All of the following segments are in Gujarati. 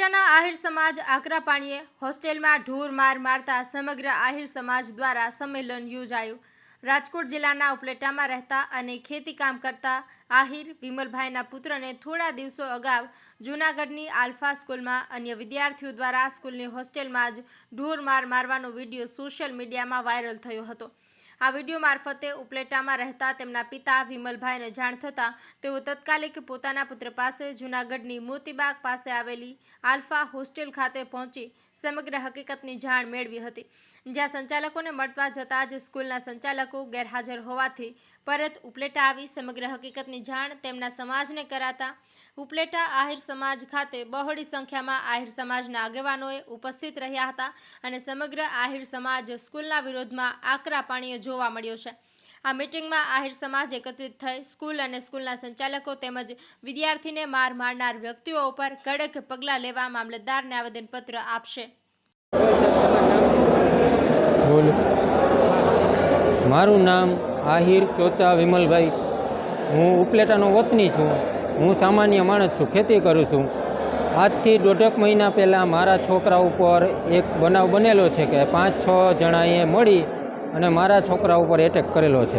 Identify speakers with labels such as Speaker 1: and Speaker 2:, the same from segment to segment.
Speaker 1: આહિર સમાજ આકરા પાણીએ હોસ્ટેલમાં ઢોર માર મારતા સમગ્ર આહિર સમાજ દ્વારા સંમેલન યોજાયું. રાજકોટ જિલ્લાના ઉપલેટામાં રહેતા અને ખેતી કામ કરતા આહિર વિમલભાઈના પુત્રને થોડા દિવસો અગાઉ જૂનાગઢની આલ્ફા સ્કૂલમાં અન્ય વિદ્યાર્થીઓ દ્વારા સ્કૂલની હોસ્ટેલમાં જ ઢોર માર મારવાનો વીડિયો સોશિયલ મીડિયામાં વાયરલ થયો હતો. આ વીડિયો મારફતે ઉપલેટામાં રહેતા તેમના પિતા વિમલભાઈને જાણ થતાં તેઓ તત્કાલિક પોતાના પુત્ર પાસે જૂનાગઢની મોતીબાગ પાસે આવેલી આલ્ફા હોસ્ટેલ ખાતે પહોંચી સમગ્ર હકીકતની જાણ મેળવી હતી. જ્યાં સંચાલકોને મળવા જતાં જ સ્કૂલના સંચાલકો ગેરહાજર હોવાથી પરત ઉપલેટા આવી સમગ્ર હકીકતની જાણ તેમના સમાજને કરાતા. ઉપલેટા આહિર સમાજ ખાતે બહોળી સંખ્યામાં આહિર સમાજના આગેવાનોએ ઉપસ્થિત રહ્યા હતા અને સમગ્ર આહિર સમાજ સ્કૂલના વિરોધમાં આકરા પાણીએ જોવા મળ્યો છે. આ મિટિંગમાં આહિર સમાજ એકત્રિત થઈ સ્કૂલ અને સ્કૂલના સંચાલકો તેમજ વિદ્યાર્થીને માર મારનાર વ્યક્તિઓ ઉપર કડક પગલાં લેવા મામલતદારને આવેદનપત્ર આપશે.
Speaker 2: મારું નામ આહિર, ચોચા, વિમલભાઈ. હું ઉપલેટાનો વતની છું. હું સામાન્ય માણસ છું, ખેતી કરું છું. આજથી દોઢેક મહિના પહેલાં મારા છોકરા ઉપર એક બનાવ બનેલો છે કે પાંચ છ જણાએ મળી અને મારા છોકરા ઉપર એટેક કરેલો છે.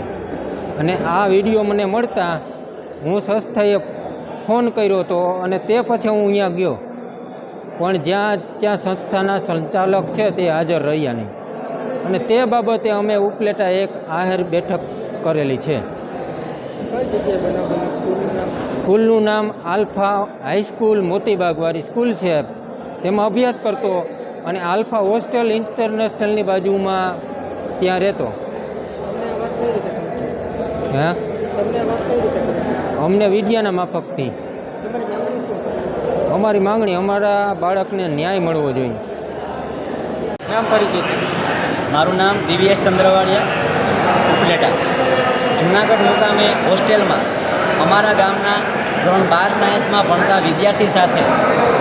Speaker 2: અને આ વીડિયો મને મળતા હું સંસ્થાએ ફોન કર્યો હતો અને તે પછી હું અહીંયા ગયો. પણ જ્યાં ત્યાં સંસ્થાના સંચાલક છે તે હાજર રહ્યા નહીં. અને તે બાબતે અમે ઉપલેટા એક આહેર બેઠક કરેલી છે.
Speaker 3: સ્કૂલનું નામ?
Speaker 2: આલ્ફા હાઈસ્કૂલ મોતીબાગવાળી સ્કૂલ છે. તેમાં અભ્યાસ કરતો અને આલ્ફા હોસ્ટેલ ઇન્ટરનેશનલની બાજુમાં ત્યાં રહેતો. હે? અમને વિદ્યાના માફકથી. અમારી માંગણી અમારા બાળકને ન્યાય મળવો જોઈએ.
Speaker 3: નામ પરિચિત
Speaker 4: મારું નામ દિવ્યેશ ચંદ્રવાડિયા, ઉપલેટા. જુનાગઢ મુકામે હોસ્ટેલમાં અમારા ગામના ધોરણ બાર સાયન્સમાં ભણતા વિદ્યાર્થી સાથે,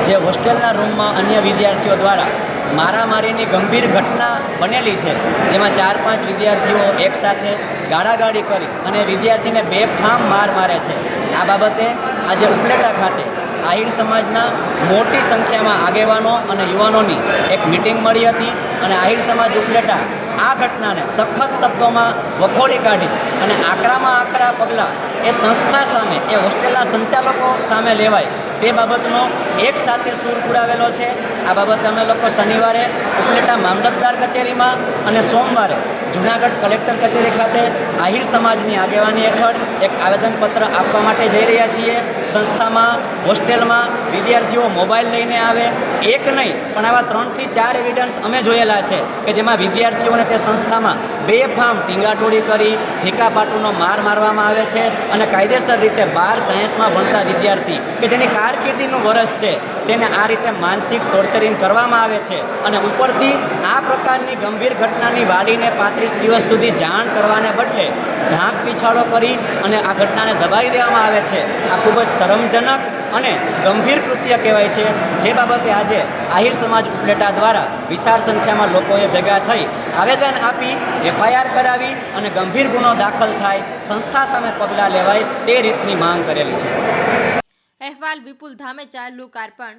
Speaker 4: જે હોસ્ટેલના રૂમમાં અન્ય વિદ્યાર્થીઓ દ્વારા મારામારીની ગંભીર ઘટના બનેલી છે, જેમાં ચાર પાંચ વિદ્યાર્થીઓ એકસાથે ગાળાગાળી કરી અને વિદ્યાર્થીને બેફામ માર મારે છે. આ બાબતે આજે ઉપલેટા ખાતે આહિર સમાજના મોટી સંખ્યામાં આગેવાનો અને યુવાનોની એક મિટિંગ મળી હતી અને આહિર સમાજ ઉપલેટા આ ઘટનાને સખત શબ્દોમાં વખોડી કાઢી અને આકરામાં આકરા પગલાં એ સંસ્થા સામે, એ હોસ્ટેલના સંચાલકો સામે લેવાય તે બાબતનો એક સાથે સૂર પુરાવેલો છે. આ બાબતે અમે લોકો શનિવારે ઉપલેટા મામલતદાર કચેરીમાં અને સોમવારે જુનાગઢ કલેક્ટર કચેરી ખાતે આહિર સમાજની આગેવાની હેઠળ એક આવેદનપત્ર આપવા માટે જઈ રહ્યા છીએ. સંસ્થામાં, હોસ્ટેલમાં વિદ્યાર્થીઓ મોબાઈલ લઈને આવે, એક નહીં, પણ આવા ત્રણથી ચાર એવિડન્સ અમે જોયેલા છે કે જેમાં વિદ્યાર્થીઓને તે સંસ્થામાં બેફામ ટીંગાટોળી કરી ઠીકાપાટુનો માર મારવામાં આવે છે અને કાયદેસર રીતે બાર સાયન્સમાં ભણતા વિદ્યાર્થી કે જેની કારકિર્દીનું વરસ છે, તેને આ રીતે માનસિક ટોર્ચરિંગ કરવામાં આવે છે અને ઉપરથી આ પ્રકારની ગંભીર ઘટનાની વાલીને પાંત્રીસ દિવસ સુધી જાણ કરવાને બદલે ઢાંક પીછાડો કરી અને આ ઘટનાને દબાવી દેવામાં આવે છે. આ ખૂબ જ શરમજનક અને ગંભીર કૃત્ય કહેવાય છે. જે બાબતે આજે આહિર સમાજ ઉપલેટા દ્વારા વિશાળ સંખ્યામાં લોકોએ ભેગા થઈ આવેદન આપી, એફઆઈઆર કરાવી અને ગંભીર ગુનો દાખલ થાય સંસ્થા સામે પગલાં લેવાય તે રીતની માંગ કરેલી છે.
Speaker 1: અહેવાલ વિપુલ ધામેચા લોકાર્પણ